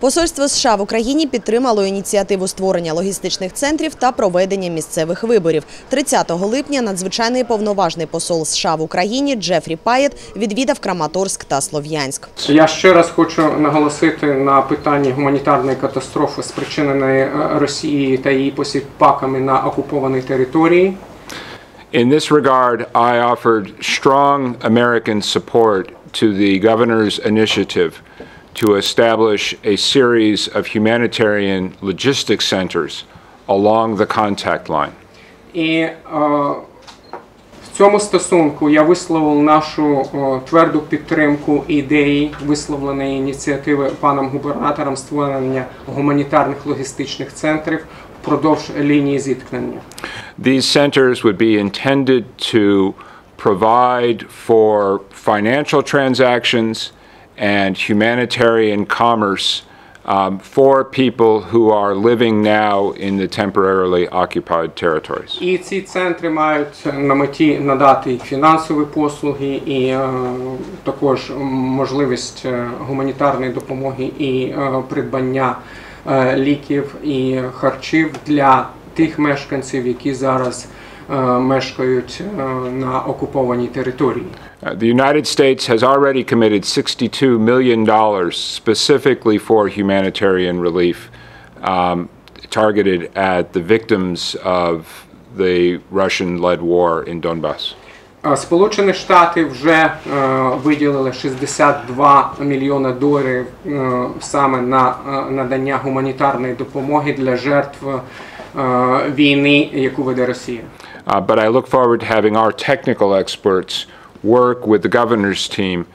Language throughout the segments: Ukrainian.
Посольство США в Україні підтримало ініціативу створення логістичних центрів та проведення місцевих виборів. 30 липня надзвичайний повноважний посол США в Україні Джефрі Паєт відвідав Краматорськ та Слов'янськ. Я ще раз хочу наголосити на питанні гуманітарної катастрофи, спричиненої е, Росією та її посіпаками на окупованій території. In this regard, I offered strong American support to the governor's initiative to establish a series of humanitarian logistics centers along the contact line. І е, в цьому стосунку я висловив нашу е, тверду підтримку ідеї, висловленої ініціативи паном губернатором створення гуманітарних логістичних центрів впродовж лінії зіткнення. These centers would be intended to provide for financial transactions and humanitarian commerce um, for people who are living now in the temporarily occupied territories. І ці центри мають на меті надати фінансові послуги, і е, також можливість е, гуманітарної допомоги і е, придбання е, ліків і харчів для тих мешканців, які зараз мешкають е, на окупованій території. Uh, the United States has already committed $62 million dollars specifically for humanitarian relief um, targeted at the victims of the Russian led war in Donbass. Е, Сполучені Штати вже е, виділили 62 мільйони доларів е, саме на е, надання гуманітарної допомоги для жертв е, війни, яку веде Росія. Uh, but I look forward to having our technical experts work with the governor's team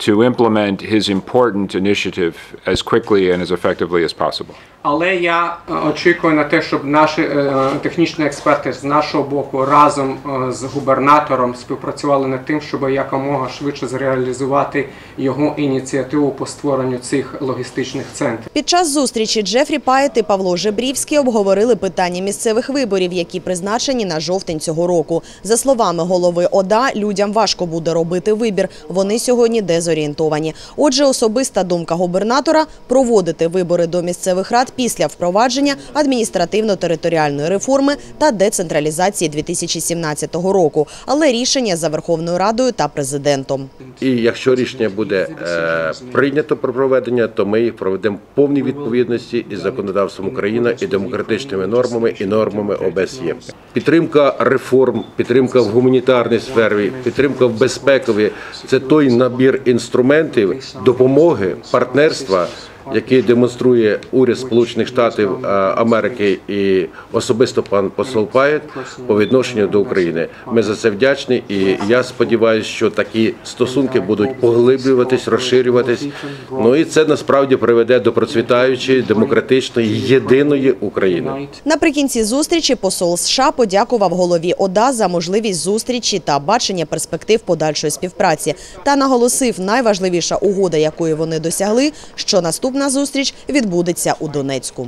to implement his important initiative as quickly and as effectively as possible. Але я е, очікую на те, щоб наші е, технічні експерти з нашого боку разом е, з губернатором співпрацювали над тим, щоб якомога швидше зреалізувати його ініціативу по створенню цих логістичних центрів. Під час зустрічі Джефрі Паєт і Павло Жебрівський обговорили питання місцевих виборів, які призначені на жовтень цього року. За словами голови ОДА, людям важко буде робити вибір. Вони сьогодні дезорієнтовані. Отже, особиста думка губернатора – проводити вибори до місцевих рад після впровадження адміністративно-територіальної реформи та децентралізації 2017 року. Але рішення за Верховною Радою та президентом. І якщо рішення буде е, прийнято про проведення, то ми їх проведемо в повній відповідності із законодавством України і демократичними нормами і нормами ОБСЄ. Підтримка реформ, підтримка в гуманітарній сфері, підтримка в безпековій це той набір інструментів допомоги, партнерства. Який демонструє уряд Сполучених Штатів е, Америки і особисто пан посол Паєт по відношенню до України. Ми за це вдячні, і я сподіваюся, що такі стосунки будуть поглиблюватись, розширюватись. Ну і це насправді приведе до процвітаючої демократичної єдиної України. Наприкінці зустрічі посол США подякував голові ОДА за можливість зустрічі та бачення перспектив подальшої співпраці та наголосив, найважливіша угода, якої вони досягли, що наступна зустріч відбудеться у Донецьку.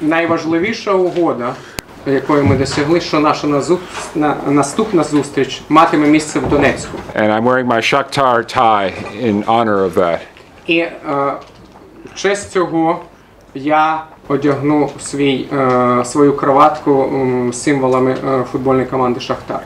Найважливіша угода, якої ми досягли, що наша наступна зустріч матиме місце в Донецьку. And I'm wearing my Shakhtar tie in honor of that. І е, в честь цього я одягну свій, е, свою кроватку символами е, футбольної команди Шахтар.